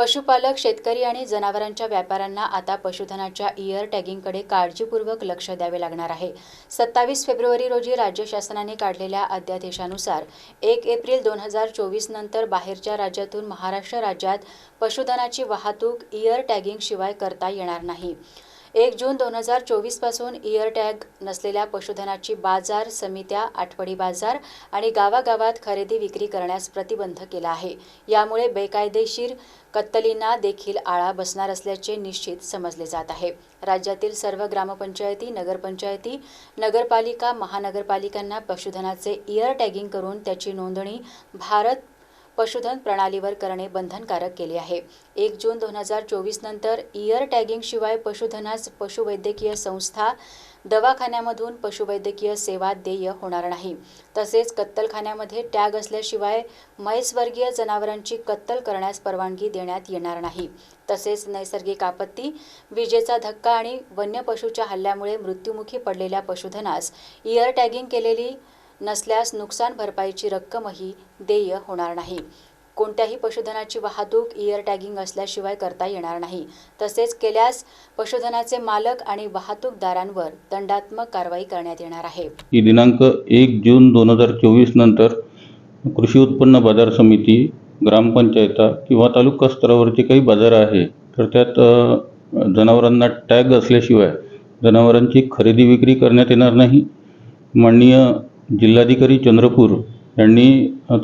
पशुपालक शेतकरी आणि जनावरांच्या व्यापाऱ्यांना आता पशुधनाच्या इयर टॅगिंगकडे काळजीपूर्वक लक्ष द्यावे लागणार आहे. सत्तावीस फेब्रुवारी रोजी राज्य शासनाने काढलेल्या अध्यादेशानुसार एक एप्रिल दोन हजार चोवीस नंतर बाहेरच्या राज्यातून महाराष्ट्र राज्यात पशुधनाची वाहतूक इयर टॅगिंगशिवाय करता येणार नाही. एक जून दोन हजार चोवीसपासून इयर टॅग नसलेल्या पशुधनाची बाजार समित्या आठवडी बाजार आणि गावागावात खरेदी विक्री करण्यास प्रतिबंध केला आहे. यामुळे बेकायदेशीर कत्तलींना देखील आळा बसणार असल्याचे निश्चित समजले जात आहे. राज्यातील सर्व ग्रामपंचायती नगरपंचायती नगरपालिका महानगरपालिकांना पशुधनाचे इयर टॅगिंग करून त्याची नोंदणी भारत पशुधन प्रणालीवर करणे बंधनकारक केले आहे. एक जून दोन हजार चोवीस नंतर इयर टॅगिंगशिवाय पशुधनास पशुवैद्यकीय संस्था दवाखान्यामधून पशुवैद्यकीय सेवा देय होणार नाही. तसेच कत्तलखान्यामध्ये टॅग असल्याशिवाय म्हैसवर्गीय जनावरांची कत्तल करण्यास परवानगी देण्यात येणार नाही. तसेच नैसर्गिक आपत्ती विजेचा धक्का आणि वन्य पशूच्या हल्ल्यामुळे मृत्युमुखी पडलेल्या पशुधनास इयर टॅगिंग केलेली नसल्यास नुकसान भरपाईची रक्कमही देय होणार नाही. कोणत्याही पशुधनाची वाहतूक इयर टॅगिंग असल्याशिवाय करता येणार नाही. तसेच केल्यास पशुधनाचे मालक आणि वाहतूकदारांवर दंडात्मक कारवाई करण्यात येणार आहे. ही दिनांक एक जून दोन हजार चोवीस नंतर कृषी उत्पन्न बाजार समिती ग्रामपंचायता किंवा तालुका स्तरावरचे काही बाजार आहे तर त्यात जनावरांना टॅग असल्याशिवाय जनावरांची खरेदी विक्री करण्यात येणार नाही. माननीय जिल्हाधिकारी चंद्रपूर यांनी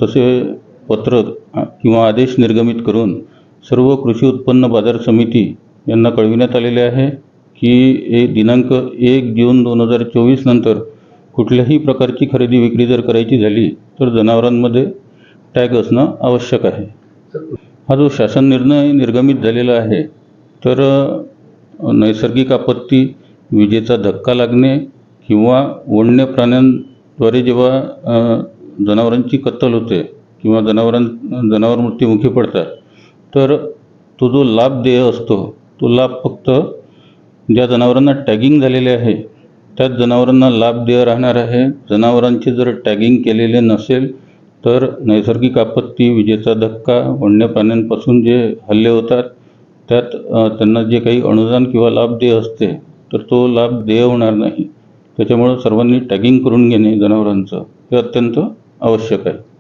तसे पत्र किंवा आदेश निर्गमित करून सर्व कृषी उत्पन्न बाजार समिती यांना कळविण्यात आलेले आहे की ए दिनांक एक जून दोन हजार चोवीस नंतर कुठल्याही प्रकारची खरेदी विक्री जर करायची झाली तर जनावरांमध्ये टॅग असणं आवश्यक आहे. हा जो शासन निर्णय निर्गमित झालेला आहे तर नैसर्गिक आपत्ती विजेचा धक्का लागणे किंवा वन्य प्राण्यां द्वारे जेव्हा जनावरांची कत्तल होते किंवा जनावरां जनावर मृत्युमुखी पडतात तर तो जो लाभ देय असतो तो लाभ फक्त ज्या जनावरांना टॅगिंग झालेले आहे त्याच जनावरांना लाभ देय राहणार आहे. जनावरांचे जर टॅगिंग केलेले नसेल तर नैसर्गिक आपत्ती विजेचा धक्का वन्य प्राण्यांपासून जे हल्ले होतात त्यात त्यांना जे काही अनुदान किंवा लाभ देय असते तर तो लाभ देय होणार नाही. त्याच्यामुळं सर्वांनी टॅगिंग करून घेणे जनावरांचं हे अत्यंत आवश्यक आहे.